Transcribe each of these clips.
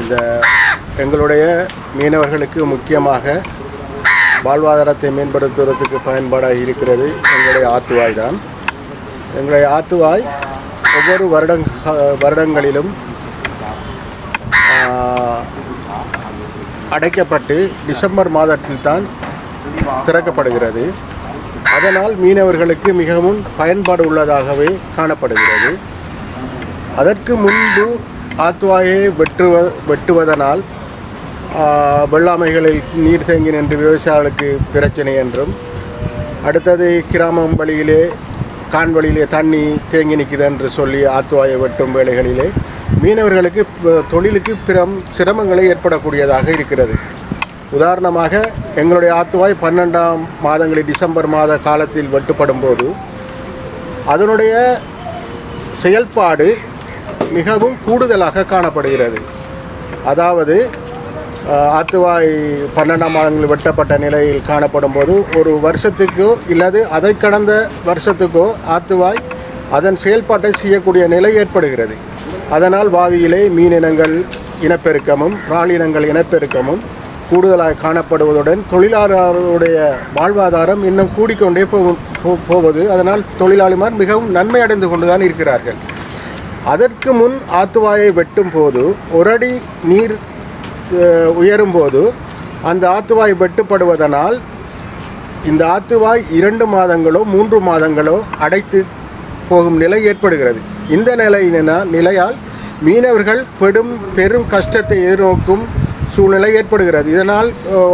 இந்த எங்களுடைய மீனவர்களுக்கு முக்கியமாக வாழ்வாதாரத்தை மேம்படுத்துவதற்கு பயன்பாடாக இருக்கிறது எங்களுடைய ஆத்துவாய் தான். எங்களுடைய ஆத்துவாய் ஒவ்வொரு வருடங் வருடங்களிலும் அடைக்கப்பட்டு டிசம்பர் மாதத்தில் தான் திறக்கப்படுகிறது. அதனால் மீனவர்களுக்கு மிகவும் பயன்பாடு உள்ளதாகவே காணப்படுகிறது. அதற்கு முன்பு ஆத்துவாயை வெட்டுவ வெட்டுவதனால் வெள்ளாமைகளில் நீர் தேங்கி நின்று விவசாயிகளுக்கு பிரச்சனை என்றும் அடுத்தது கிராமம் வழியிலே கான்வழியிலே தண்ணி தேங்கி நிற்குது என்று சொல்லி ஆத்துவாயை வெட்டும் வேலைகளிலே மீனவர்களுக்கு தொழிலுக்கு பிறம் சிரமங்களை ஏற்படக்கூடியதாக இருக்கிறது. உதாரணமாக எங்களுடைய ஆத்துவாய் பன்னெண்டாம் மாதங்களில் டிசம்பர் மாத காலத்தில் வெட்டுப்படும் போது அதனுடைய செயல்பாடு மிகவும் கூடுதலாக காணப்படுகிறது. அதாவது ஆத்துவாய் பன்னெண்டாம் மாதங்கள் வெட்டப்பட்ட நிலையில் காணப்படும் போது ஒரு வருஷத்துக்கோ இல்லது அதை கடந்த வருஷத்துக்கோ ஆத்துவாய் அதன் செயல்பாட்டை செய்யக்கூடிய நிலை ஏற்படுகிறது. அதனால் வாவியிலே மீனினங்கள் இனப்பெருக்கமும் இனங்கள் இனப்பெருக்கமும் கூடுதலாக காணப்படுவதுடன் தொழிலாளருடைய வாழ்வாதாரம் இன்னும் கூடிக்கொண்டே போகும் போ- போவது. அதனால் தொழிலாளிமார் மிகவும் நன்மை அடைந்து கொண்டுதான் இருக்கிறார்கள். அதற்கு முன் ஆத்துவாயை வெட்டும் போது ஒரு அடி நீர் உயரும்போது அந்த ஆத்துவாய் வெட்டுப்படுவதனால் இந்த ஆத்துவாய் இரண்டு மாதங்களோ மூன்று மாதங்களோ அடைத்து போகும் நிலை ஏற்படுகிறது. இந்த நிலையினா நிலையால் மீனவர்கள் பெரும் பெரும் கஷ்டத்தை எதிர்நோக்கும் சூழ்நிலை ஏற்படுகிறது. இதனால்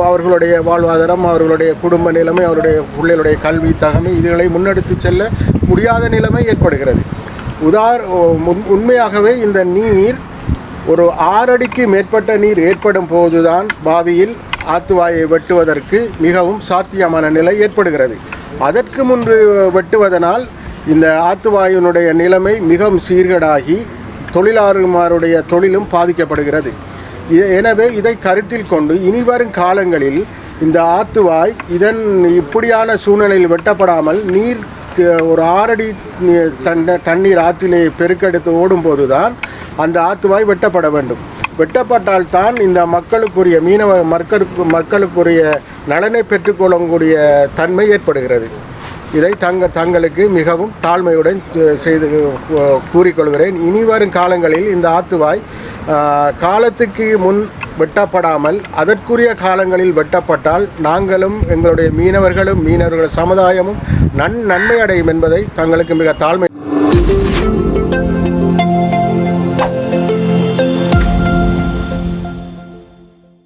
அவர்களுடைய வாழ்வாதாரம் அவர்களுடைய குடும்ப நிலைமை அவருடைய பிள்ளைகளுடைய கல்வி தகமை இதுகளை முன்னெடுத்து செல்ல முடியாத நிலைமை ஏற்படுகிறது. உதார் உண்- உண்மையாகவே இந்த நீர் ஒரு ஆறடிக்கு மேற்பட்ட நீர் ஏற்படும் போதுதான் பாவியில் ஆத்துவாயை வெட்டுவதற்கு மிகவும் சாத்தியமான நிலை ஏற்படுகிறது. அதற்கு முன்பு வெட்டுவதனால் இந்த ஆத்துவாயினுடைய நிலைமை மிகவும் சீர்கேடாகி தொழிலாளர்மாருடைய தொழிலும் பாதிக்கப்படுகிறது. எனவே இதை கருத்தில் கொண்டு இனிவரும் காலங்களில் இந்த ஆத்துவாய் இதன் இப்படியான சூழ்நிலையில் வெட்டப்படாமல் நீர் ஒரு ஆறடி தண்ணீர் ஆற்றிலே பெருக்கெடுத்து ஓடும்போது தான் அந்த ஆற்றுவாய் வெட்டப்பட வேண்டும். வெட்டப்பட்டால் தான் இந்த மக்களுக்குரிய மீனவ மக்களுக்கு மக்களுக்குரிய நலனை பெற்றுக்கொள்ளக்கூடிய தன்மை ஏற்படுகிறது. இதை தங்க தங்களுக்கு மிகவும் தாழ்மையுடன் செய்து கூறிக்கொள்கிறேன். இனி வரும் காலங்களில் இந்த ஆத்துவாய் காலத்துக்கு முன் வெட்டப்படாமல் அதற்குரிய காலங்களில் வெட்டப்பட்டால் நாங்களும் எங்களுடைய மீனவர்களும் மீனவர்கள் சமுதாயமும் நன் நன்மை அடையும் என்பதை தங்களுக்கு மிக தாழ்மை